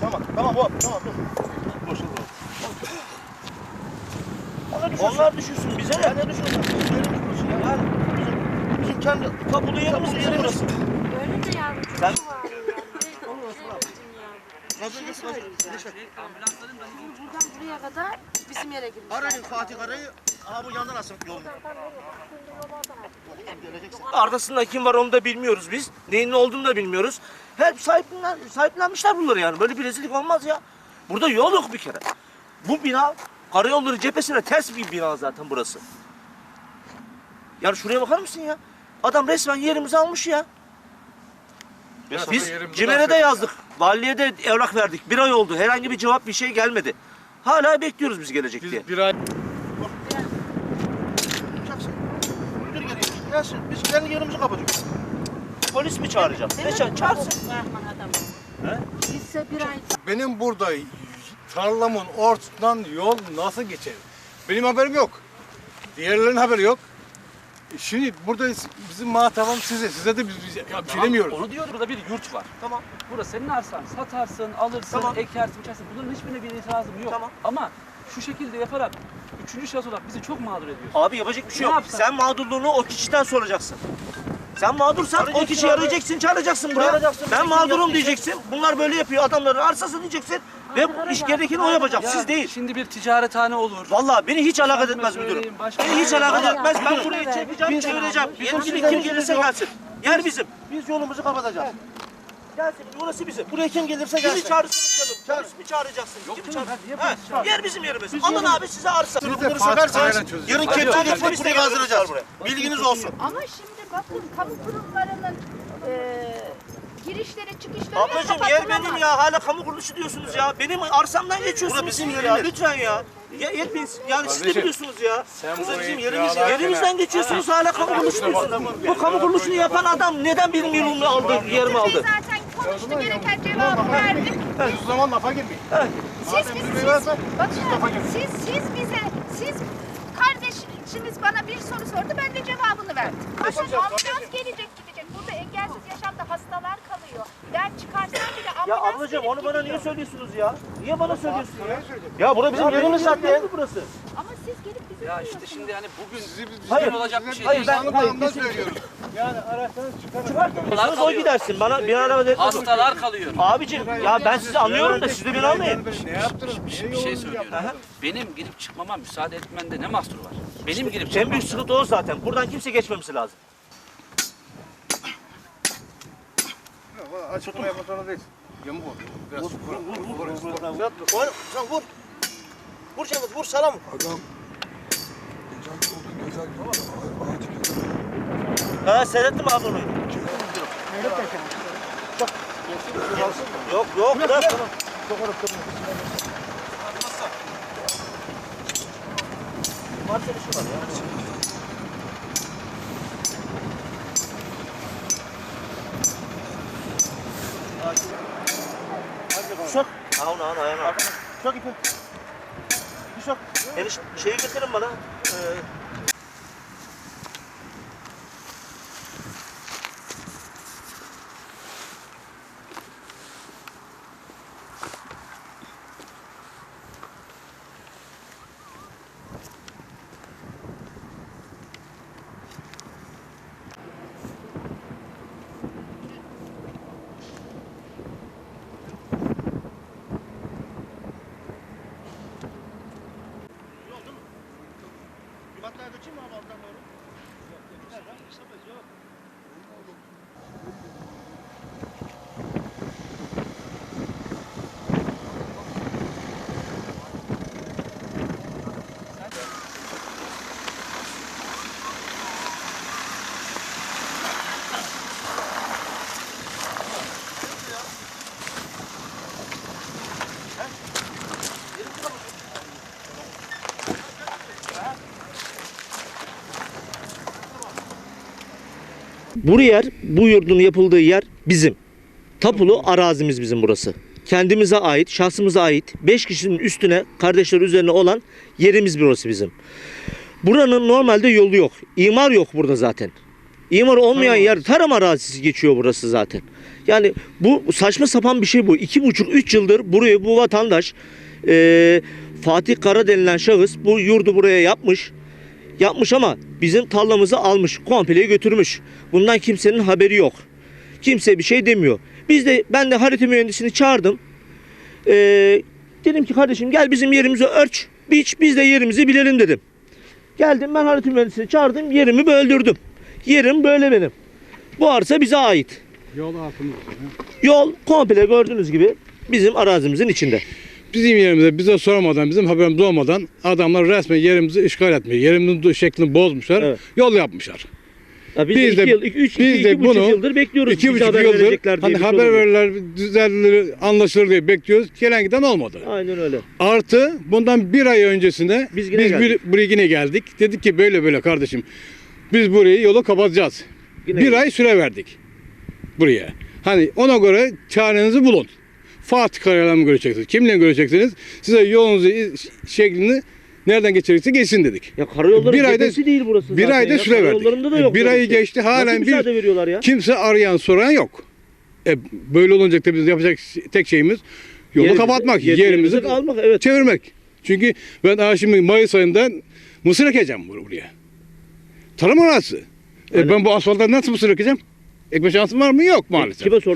Tamam, tamam bu, tamam dur. Boşaldı. Onlar düşünsün. Onlar düşünsün bize Ya ne? ne? Bizim yerimiz burası ya. Yani bizim, bizim kendi Kapılı yerimiz yerimiz. burası. Öyle de yavrum. Sen-. Az önce sıra Buradan buraya kadar bizim yere girmiş. Arayın Fatih Karay'ı. Aha bu yandan asın yolunu. Arkasında kim var onu da bilmiyoruz biz. Neyin ne olduğunu da bilmiyoruz. Hep sahiplen, sahiplenmişler bunları yani. Böyle bir rezillik olmaz ya. Burada yol yok bir kere. Bu bina karayolları cephesine ters bir bina zaten burası. Yani şuraya bakar mısın ya? Adam resmen yerimizi almış ya. Biz CİMER'e de yazdık. Valiye de evrak verdik. Bir ay oldu. Herhangi bir cevap bir şey gelmedi. Hala bekliyoruz biz gelecek diye. Biz bir ay Gelsin. Biz kendi yerimizi kapatıyoruz. Polis mi çağıracağım? Ne ça- çağırsın? Rahman adamı. Gitse bir ay benim burada tarlamın ortasından yol nasıl geçer? Benim haberim yok. Diğerlerinin haberi yok. E Şimdi burada bizim muhatabım size. Size de biz, biz ya bir şey demiyoruz. Onu diyor burada bir yurt var. Tamam. Burası senin arsan. Satarsın, alırsın, Tamam. ekersin, biçersin. Bunların hiçbirine bir itirazım yok. Tamam. Ama şu şekilde yaparak üçüncü şahıs olarak bizi çok mağdur ediyorsun. Abi yapacak bir şey Ne yok. yapsak? Sen mağdurluğunu o kişiden soracaksın. Sen mağdursan o Arayacaksın kişiyi abi. arayacaksın, çağıracaksın buraya. Çağıracaksın, Ben bir mağdurum yapacak. diyeceksin. Bunlar böyle yapıyor. Adamların arsası diyeceksin. Ve iş gerekeni o yapacak. Ya Siz değil. Şimdi bir ticarethane olur. Vallahi beni hiç alakadar Efendime etmez müdürüm. söyleyeyim, başka- Beni hiç alakadar etmez. Ben burayı çekeceğim, çevireceğim. Yetkili kim gelirse gelsin. Yer bizim. Biz yolumuzu kapatacağız. Gelsin. Burası bizim. Buraya kim gelirse Kimi gelsin. çağırırsınız canım? Polis mi çağıracaksın? Kimi canım, çağır- çağır? Yer bizim yerimiz. Biz Alın abi size arsa. Siz de Bunları çözün. yarın kepçe yok, getirip buraya de gazdıracağız. buraya. Bilginiz olsun. Ama şimdi bakın kamu kurumlarının e, girişleri çıkışları Ablacığım yer benim ya. Hala kamu kuruluşu diyorsunuz ya. Benim arsamdan geçiyorsunuz bizim ya. yerimiz. Lütfen ya. Ya yetmeyiz. Yani siz de Kardeşim, biliyorsunuz ya. sen Burası bizim yerimiz. Yerimizden geçiyorsunuz hala kamu kuruluşu diyorsunuz. Bu kamu kuruluşunu yapan adam neden benim yerimi aldı, yerimi aldı? zaten konuştu gereken cevabı verdi. Siz o zaman lafa girmeyin. Siz, Madem siz, bakın, siz siz, bize, siz kardeşimiz bana bir soru sordu, ben de cevabını verdim. Bakın ambulans gelecek gidecek. Burada engelsiz yaşamda hastalar kalıyor. Ben çıkarsam bile ambulans Ya ablacığım gelip onu bana niye gidiyor. söylüyorsunuz ya? Niye bana söylüyorsun ya? Ya bura bizim Ya yerimiz benim zaten. yerim burası? Ama siz gelip bizi Ya işte şimdi hani bugün Hayır, olacak bir şey hayır, değil. ben- hayır, bağımdan kesinlikle. söylüyoruz. Yani ararsanız çıkarın. Çıkartın. o gidersin. Bana bir araba etmez. hastalar kalıyor. Abicim ya ben sizi anlıyorum da siz de beni anlayın. Ne yaptınız? Bir şey, söylüyorum. Benim girip çıkmama müsaade etmende ne mahsur var? Benim girip En çıkmam. büyük sıkıntı o zaten. Buradan kimse geçmemesi lazım. Yok, Açıklama yapmak zorunda değilsin. Yamuk oldu. Biraz vur, vur, vur, vur, vur. Vur, sen vur. Vur Cevdet, vur salam. Adam Necati oldu gezer gibi ağacı keser. Ha seyrettim abi onu. Yok yok bırak. Varsa bir şey var ya. Sok. Ha onu onu ayağına. Çok ipi. Sok. Enişte şeyi getirin bana. Ee, Bu yer, bu yurdun yapıldığı yer bizim. Tapulu arazimiz bizim burası. Kendimize ait, şahsımıza ait 5 kişinin üstüne, kardeşler üzerine olan yerimiz burası bizim. Buranın normalde yolu yok. İmar yok burada zaten. İmar olmayan yer tarım arazisi geçiyor burası zaten. Yani bu saçma sapan bir şey bu. İki buçuk, üç yıldır buraya bu vatandaş e, Fatih Kara denilen şahıs bu yurdu buraya yapmış. Yapmış ama bizim tarlamızı almış, komple götürmüş. Bundan kimsenin haberi yok. Kimse bir şey demiyor. Biz de ben de harita mühendisini çağırdım. Ee, dedim ki kardeşim gel bizim yerimizi ölç, biç, biz de yerimizi bilelim dedim. Geldim ben harita mühendisini çağırdım, yerimi böldürdüm. Yerim böyle benim. Bu arsa bize ait. Yol altımız. Yol komple gördüğünüz gibi bizim arazimizin içinde. Bizim yerimize bize sormadan, bizim haberimiz olmadan adamlar resmen yerimizi işgal etmiyor. Yerimizin şeklini bozmuşlar, Evet. yol yapmışlar. Ya biz, Biz de iki yıl, iki, üç, biz iki, de iki buçuk bunu yıldır bekliyoruz. İki buçuk yıldır hani şey haber olmuyor. verirler, düzenliler, anlaşılır diye bekliyoruz. Gelen giden olmadı. Aynen öyle. Artı bundan bir ay öncesinde Biz biz, yine bir, geldik. buraya yine geldik. Dedik ki böyle böyle kardeşim biz burayı yolu kapatacağız. Yine bir geldik. ay süre verdik buraya. Hani ona göre çarenizi bulun. Fatih Karay'la mı göreceksiniz? Kimle göreceksiniz? Size yolunuzu şeklini nereden geçecekse geçsin dedik. Ya karayolları Bir ayda- değil burası bir ayda ya. süre verdik. Da E, yok bir ayı şey. geçti, halen bir- veriyorlar ya? Kimse arayan soran yok. E, böyle olunca da biz yapacak tek şeyimiz yolu Yerimizi- kapatmak, yerimizi yerimizi almak, evet. çevirmek. Çünkü ben daha şimdi Mayıs ayında mısır ekeceğim bur- buraya. Tarım arası. E, ben bu asfalttan nasıl mısır ekeceğim? Ekme şansım var mı? Yok maalesef. Kime sordun?